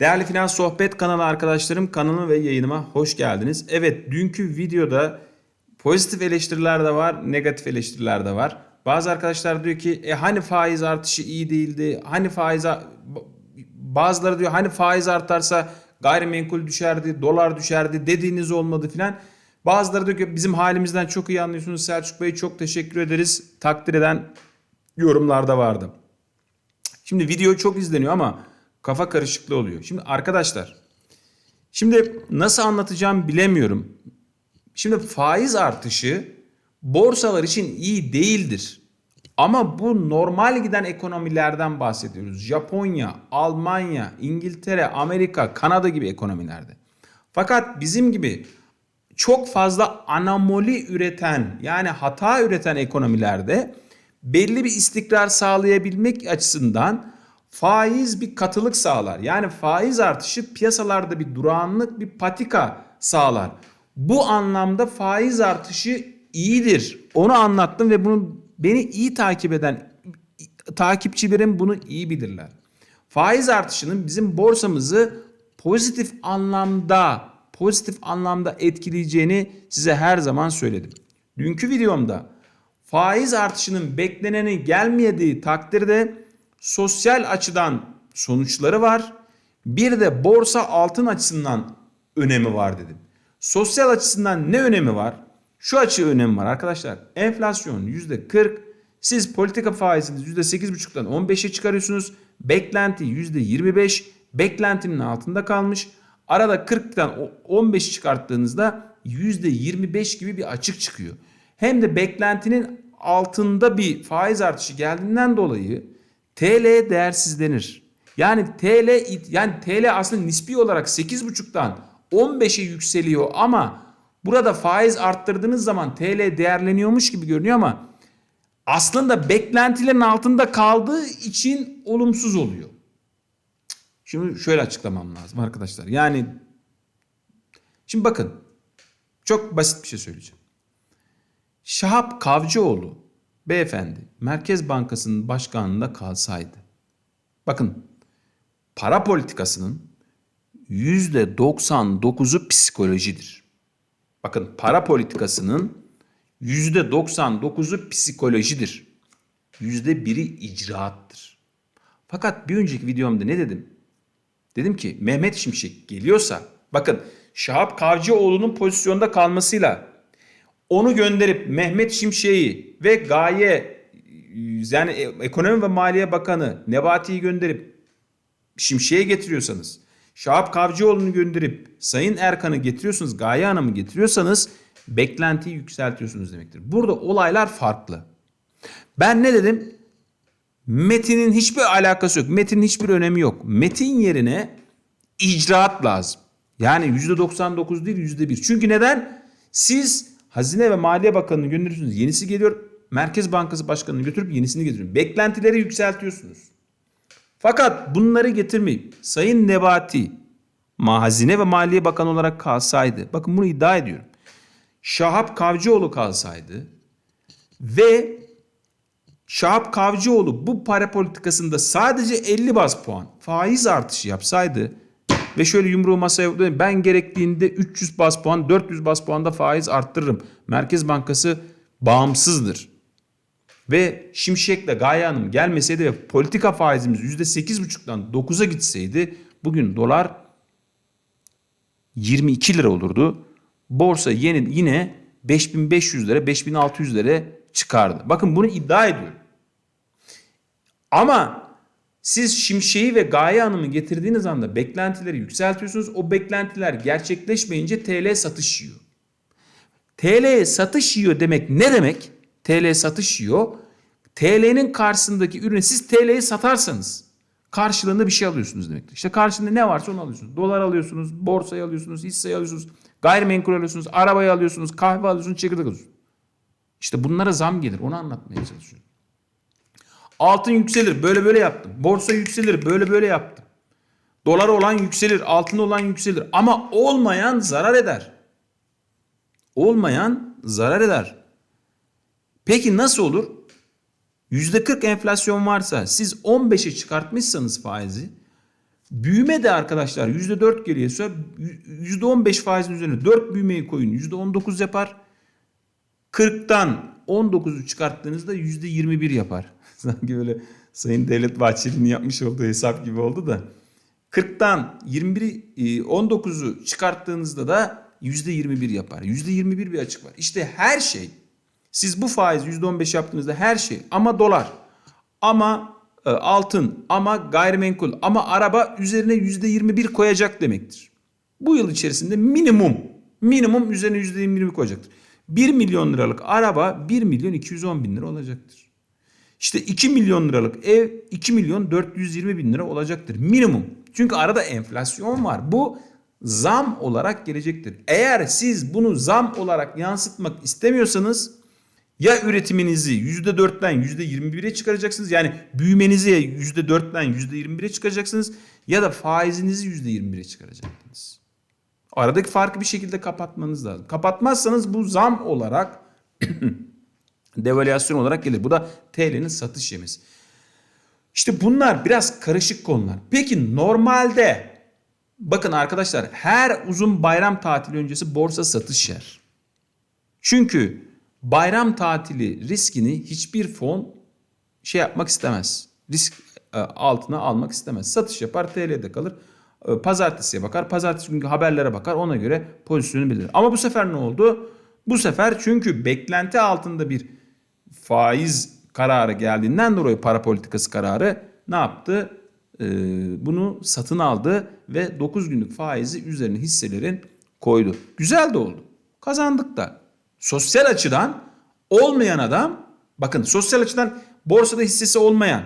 Değerli Finans Sohbet kanalı arkadaşlarım kanalıma ve yayınıma hoş geldiniz. Evet dünkü videoda pozitif eleştiriler de var, negatif eleştiriler de var. Bazı arkadaşlar diyor ki e, hani faiz artışı iyi değildi, hani faiz bazıları diyor hani faiz artarsa gayrimenkul düşerdi, dolar düşerdi dediğiniz olmadı filan. Bazıları diyor ki bizim halimizden çok iyi anlıyorsunuz Selçuk Bey çok teşekkür ederiz. Takdir eden yorumlarda vardı. Şimdi video çok izleniyor ama kafa karışıklığı oluyor. Şimdi arkadaşlar şimdi nasıl anlatacağım bilemiyorum. Şimdi faiz artışı borsalar için iyi değildir. Ama bu normal giden ekonomilerden bahsediyoruz. Japonya, Almanya, İngiltere, Amerika, Kanada gibi ekonomilerde. Fakat bizim gibi çok fazla anomali üreten yani hata üreten ekonomilerde belli bir istikrar sağlayabilmek açısından faiz bir katılık sağlar. Yani faiz artışı piyasalarda bir durağanlık, bir patika sağlar. Bu anlamda faiz artışı iyidir. Onu anlattım ve bunu beni iyi takip eden takipçilerim bunu iyi bilirler. Faiz artışının bizim borsamızı pozitif anlamda pozitif anlamda etkileyeceğini size her zaman söyledim. Dünkü videomda faiz artışının bekleneni gelmediği takdirde sosyal açıdan sonuçları var. Bir de borsa altın açısından önemi var dedim. Sosyal açısından ne önemi var? Şu açı önemi var arkadaşlar. Enflasyon %40. Siz politika faizini %8,5'tan 15'e çıkarıyorsunuz. Beklenti %25. Beklentinin altında kalmış. Arada 40'tan 15 çıkarttığınızda %25 gibi bir açık çıkıyor. Hem de beklentinin altında bir faiz artışı geldiğinden dolayı TL değersizlenir. Yani TL yani TL aslında nispi olarak 8,5'tan 15'e yükseliyor ama burada faiz arttırdığınız zaman TL değerleniyormuş gibi görünüyor ama aslında beklentilerin altında kaldığı için olumsuz oluyor. Şimdi şöyle açıklamam lazım arkadaşlar. Yani şimdi bakın çok basit bir şey söyleyeceğim. Şahap Kavcıoğlu beyefendi Merkez Bankası'nın başkanlığında kalsaydı. Bakın para politikasının %99'u psikolojidir. Bakın para politikasının %99'u psikolojidir. %1'i icraattır. Fakat bir önceki videomda ne dedim? Dedim ki Mehmet Şimşek geliyorsa bakın Şahap Kavcıoğlu'nun pozisyonda kalmasıyla onu gönderip Mehmet Şimşek'i ve Gaye yani Ekonomi ve Maliye Bakanı Nebati'yi gönderip Şimşek'e getiriyorsanız Şahap Kavcıoğlu'nu gönderip Sayın Erkan'ı getiriyorsunuz, Gaye Hanım'ı getiriyorsanız beklentiyi yükseltiyorsunuz demektir. Burada olaylar farklı. Ben ne dedim? Metinin hiçbir alakası yok. Metinin hiçbir önemi yok. Metin yerine icraat lazım. Yani %99 değil %1. Çünkü neden? Siz Hazine ve Maliye Bakanı'nı gönderiyorsunuz. Yenisi geliyor. Merkez Bankası Başkanı'nı götürüp yenisini getiriyorsunuz. Beklentileri yükseltiyorsunuz. Fakat bunları getirmeyip Sayın Nebati Hazine ve Maliye Bakanı olarak kalsaydı. Bakın bunu iddia ediyorum. Şahap Kavcıoğlu kalsaydı ve Şahap Kavcıoğlu bu para politikasında sadece 50 bas puan faiz artışı yapsaydı ve şöyle yumruğu masaya vurdu. Ben gerektiğinde 300 bas puan 400 bas puanda faiz arttırırım. Merkez Bankası bağımsızdır. Ve Şimşek'le Gaye Hanım gelmeseydi ve politika faizimiz %8,5'dan 9'a gitseydi bugün dolar 22 lira olurdu. Borsa yeni, yine 5500 lira 5600 lira çıkardı. Bakın bunu iddia ediyorum. Ama siz Şimşek'i ve Gaye Hanım'ı getirdiğiniz anda beklentileri yükseltiyorsunuz. O beklentiler gerçekleşmeyince TL satış yiyor. TL satış yiyor demek ne demek? TL satış yiyor. TL'nin karşısındaki ürünü siz TL'yi satarsanız karşılığında bir şey alıyorsunuz demektir. İşte karşılığında ne varsa onu alıyorsunuz. Dolar alıyorsunuz, borsayı alıyorsunuz, hisseyi alıyorsunuz, gayrimenkul alıyorsunuz, arabayı alıyorsunuz, kahve alıyorsunuz, çekirdek alıyorsunuz. İşte bunlara zam gelir. Onu anlatmaya çalışıyorum. Altın yükselir. Böyle böyle yaptım. Borsa yükselir. Böyle böyle yaptım. Dolar olan yükselir. Altın olan yükselir. Ama olmayan zarar eder. Olmayan zarar eder. Peki nasıl olur? %40 enflasyon varsa siz 15'e çıkartmışsanız faizi Büyüme de arkadaşlar %4 geliyorsa %15 faizin üzerine 4 büyümeyi koyun %19 yapar. 40'tan 19'u çıkarttığınızda %21 yapar. Sanki böyle Sayın Devlet Bahçeli'nin yapmış olduğu hesap gibi oldu da. 40'tan 21'i 19'u çıkarttığınızda da %21 yapar. %21 bir açık var. İşte her şey siz bu faiz %15 yaptığınızda her şey ama dolar ama e, altın ama gayrimenkul ama araba üzerine %21 koyacak demektir. Bu yıl içerisinde minimum minimum üzerine %21 koyacaktır. 1 milyon liralık araba 1 milyon 210 bin lira olacaktır. İşte 2 milyon liralık ev 2 milyon 420 bin lira olacaktır minimum. Çünkü arada enflasyon var. Bu zam olarak gelecektir. Eğer siz bunu zam olarak yansıtmak istemiyorsanız ya üretiminizi %4'ten %21'e çıkaracaksınız. Yani büyümenizi %4'ten %21'e çıkaracaksınız. Ya da faizinizi %21'e çıkaracaksınız. Aradaki farkı bir şekilde kapatmanız lazım. Kapatmazsanız bu zam olarak devalüasyon olarak gelir. Bu da TL'nin satış yemesi. İşte bunlar biraz karışık konular. Peki normalde bakın arkadaşlar her uzun bayram tatili öncesi borsa satış yer. Çünkü bayram tatili riskini hiçbir fon şey yapmak istemez. Risk e, altına almak istemez. Satış yapar TL'de kalır. E, Pazartesiye bakar. Pazartesi günkü haberlere bakar. Ona göre pozisyonu bilir. Ama bu sefer ne oldu? Bu sefer çünkü beklenti altında bir faiz kararı geldiğinden dolayı para politikası kararı ne yaptı? Ee, bunu satın aldı ve 9 günlük faizi üzerine hisselerin koydu. Güzel de oldu. Kazandık da. Sosyal açıdan olmayan adam bakın sosyal açıdan borsada hissesi olmayan,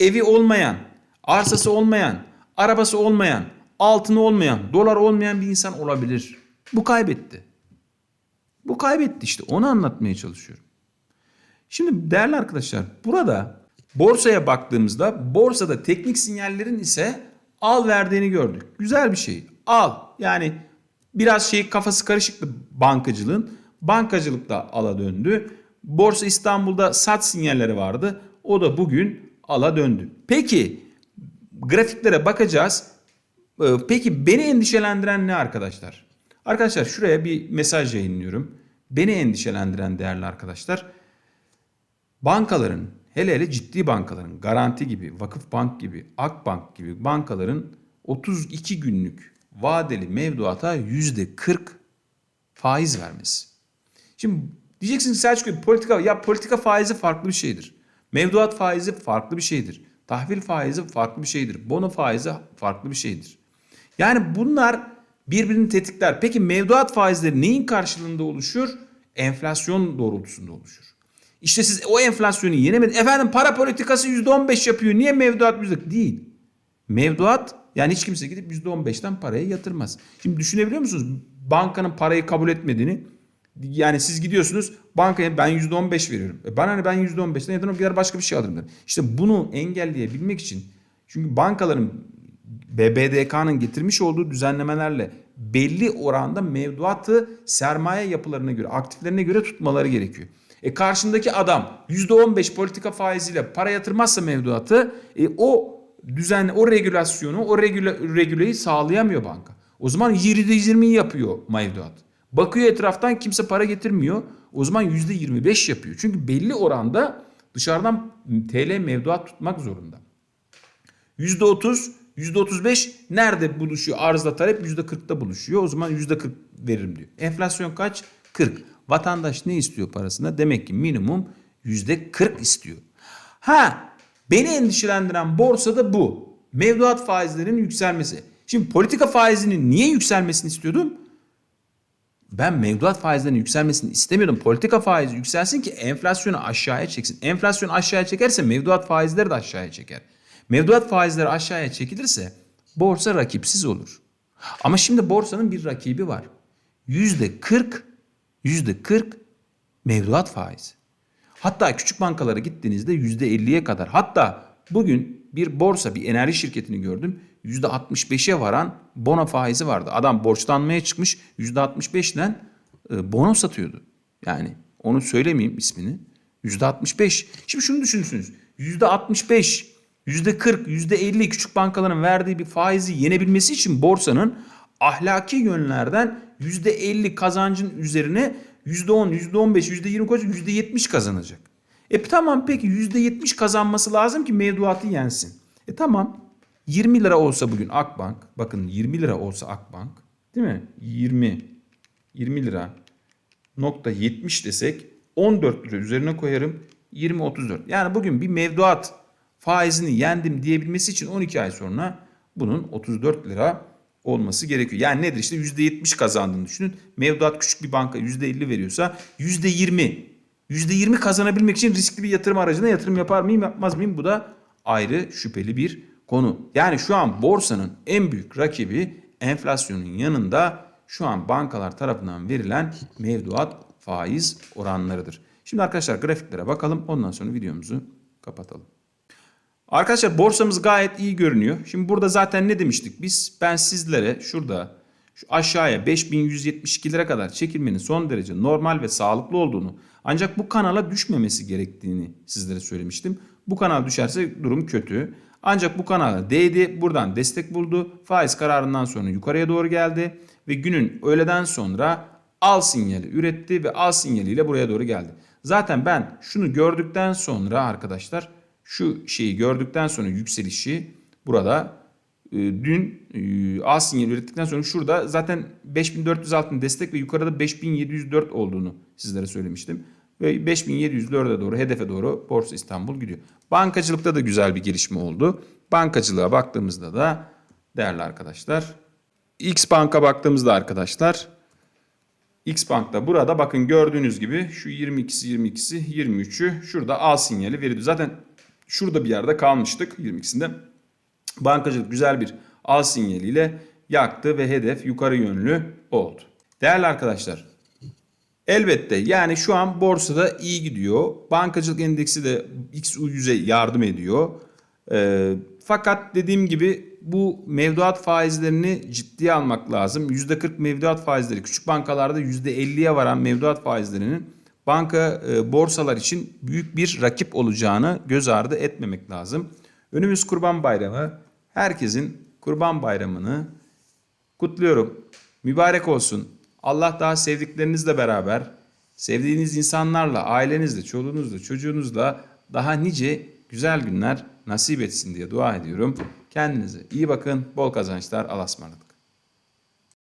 evi olmayan, arsası olmayan, arabası olmayan, altını olmayan, dolar olmayan bir insan olabilir. Bu kaybetti. Bu kaybetti işte onu anlatmaya çalışıyorum. Şimdi değerli arkadaşlar burada borsaya baktığımızda borsada teknik sinyallerin ise al verdiğini gördük. Güzel bir şey. Al yani biraz şey kafası karışıktı bankacılığın. Bankacılık da ala döndü. Borsa İstanbul'da sat sinyalleri vardı. O da bugün ala döndü. Peki grafiklere bakacağız. Ee, Peki beni endişelendiren ne arkadaşlar? Arkadaşlar şuraya bir mesaj yayınlıyorum. Beni endişelendiren değerli arkadaşlar bankaların hele hele ciddi bankaların Garanti gibi, Vakıfbank gibi, Akbank gibi bankaların 32 günlük vadeli mevduata %40 faiz vermesi. Şimdi diyeceksiniz ki Selçuk politika ya politika faizi farklı bir şeydir. Mevduat faizi farklı bir şeydir. Tahvil faizi farklı bir şeydir. Bono faizi farklı bir şeydir. Yani bunlar birbirini tetikler. Peki mevduat faizleri neyin karşılığında oluşur? Enflasyon doğrultusunda oluşur. İşte siz o enflasyonu yenemediniz. Efendim para politikası %15 yapıyor. Niye mevduat yüzde? Değil. Mevduat yani hiç kimse gidip %15'ten parayı yatırmaz. Şimdi düşünebiliyor musunuz? Bankanın parayı kabul etmediğini. Yani siz gidiyorsunuz bankaya ben %15 veriyorum. E bana ne ben %15'ten yatırım gider başka bir şey alırım. der. İşte bunu engelleyebilmek için çünkü bankaların BBDK'nın getirmiş olduğu düzenlemelerle belli oranda mevduatı sermaye yapılarına göre, aktiflerine göre tutmaları gerekiyor. E karşındaki adam %15 politika faiziyle para yatırmazsa mevduatı e, o düzen, o regülasyonu, o regüle, regüleyi sağlayamıyor banka. O zaman %20 yapıyor mevduat. Bakıyor etraftan kimse para getirmiyor. O zaman %25 yapıyor. Çünkü belli oranda dışarıdan TL mevduat tutmak zorunda. %30, %35 nerede buluşuyor? Arzla talep %40'da buluşuyor. O zaman %40 veririm diyor. Enflasyon kaç? 40. Vatandaş ne istiyor parasına? Demek ki minimum %40 istiyor. Ha beni endişelendiren borsada bu. Mevduat faizlerinin yükselmesi. Şimdi politika faizinin niye yükselmesini istiyordum? Ben mevduat faizlerinin yükselmesini istemiyordum. Politika faizi yükselsin ki enflasyonu aşağıya çeksin. Enflasyon aşağıya çekerse mevduat faizleri de aşağıya çeker. Mevduat faizleri aşağıya çekilirse borsa rakipsiz olur. Ama şimdi borsanın bir rakibi var. Yüzde 40, yüzde 40 mevduat faizi. Hatta küçük bankalara gittiğinizde yüzde 50'ye kadar. Hatta bugün bir borsa, bir enerji şirketini gördüm. Yüzde 65'e varan bono faizi vardı. Adam borçlanmaya çıkmış yüzde 65'le e, bono satıyordu. Yani onu söylemeyeyim ismini. Yüzde 65. Şimdi şunu düşünürsünüz. Yüzde 65 %40, %50 küçük bankaların verdiği bir faizi yenebilmesi için borsanın ahlaki yönlerden %50 kazancın üzerine %10, %15, %20 koyacak, %70 kazanacak. E tamam peki %70 kazanması lazım ki mevduatı yensin. E tamam 20 lira olsa bugün Akbank, bakın 20 lira olsa Akbank değil mi? 20, 20 lira nokta 70 desek 14 lira üzerine koyarım 20 34. Yani bugün bir mevduat faizini yendim diyebilmesi için 12 ay sonra bunun 34 lira olması gerekiyor. Yani nedir işte %70 kazandığını düşünün. Mevduat küçük bir banka %50 veriyorsa %20 %20 kazanabilmek için riskli bir yatırım aracına yatırım yapar mıyım yapmaz mıyım? Bu da ayrı şüpheli bir konu. Yani şu an borsanın en büyük rakibi enflasyonun yanında şu an bankalar tarafından verilen mevduat faiz oranlarıdır. Şimdi arkadaşlar grafiklere bakalım ondan sonra videomuzu kapatalım. Arkadaşlar borsamız gayet iyi görünüyor. Şimdi burada zaten ne demiştik biz? Ben sizlere şurada şu aşağıya 5172 lira kadar çekilmenin son derece normal ve sağlıklı olduğunu ancak bu kanala düşmemesi gerektiğini sizlere söylemiştim. Bu kanal düşerse durum kötü. Ancak bu kanala değdi. Buradan destek buldu. Faiz kararından sonra yukarıya doğru geldi. Ve günün öğleden sonra al sinyali üretti ve al sinyaliyle buraya doğru geldi. Zaten ben şunu gördükten sonra arkadaşlar şu şeyi gördükten sonra yükselişi burada dün e, A sinyali ürettikten sonra şurada zaten 5400 altın destek ve yukarıda 5704 olduğunu sizlere söylemiştim. Ve 5704'e doğru hedefe doğru Borsa İstanbul gidiyor. Bankacılıkta da güzel bir gelişme oldu. Bankacılığa baktığımızda da değerli arkadaşlar X Bank'a baktığımızda arkadaşlar X Bank'ta burada bakın gördüğünüz gibi şu 22'si 22'si 23'ü şurada A sinyali verildi. Zaten şurada bir yerde kalmıştık 22'sinde. Bankacılık güzel bir A sinyaliyle yaktı ve hedef yukarı yönlü oldu. Değerli arkadaşlar elbette yani şu an borsada iyi gidiyor. Bankacılık endeksi de XU100'e yardım ediyor. Ee, fakat dediğim gibi bu mevduat faizlerini ciddiye almak lazım. %40 mevduat faizleri küçük bankalarda %50'ye varan mevduat faizlerinin banka e, borsalar için büyük bir rakip olacağını göz ardı etmemek lazım. Önümüz Kurban Bayramı. Herkesin Kurban Bayramını kutluyorum. Mübarek olsun. Allah daha sevdiklerinizle beraber, sevdiğiniz insanlarla, ailenizle, çoluğunuzla, çocuğunuzla daha nice güzel günler nasip etsin diye dua ediyorum. Kendinize iyi bakın. Bol kazançlar. Allah'a ısmarladık.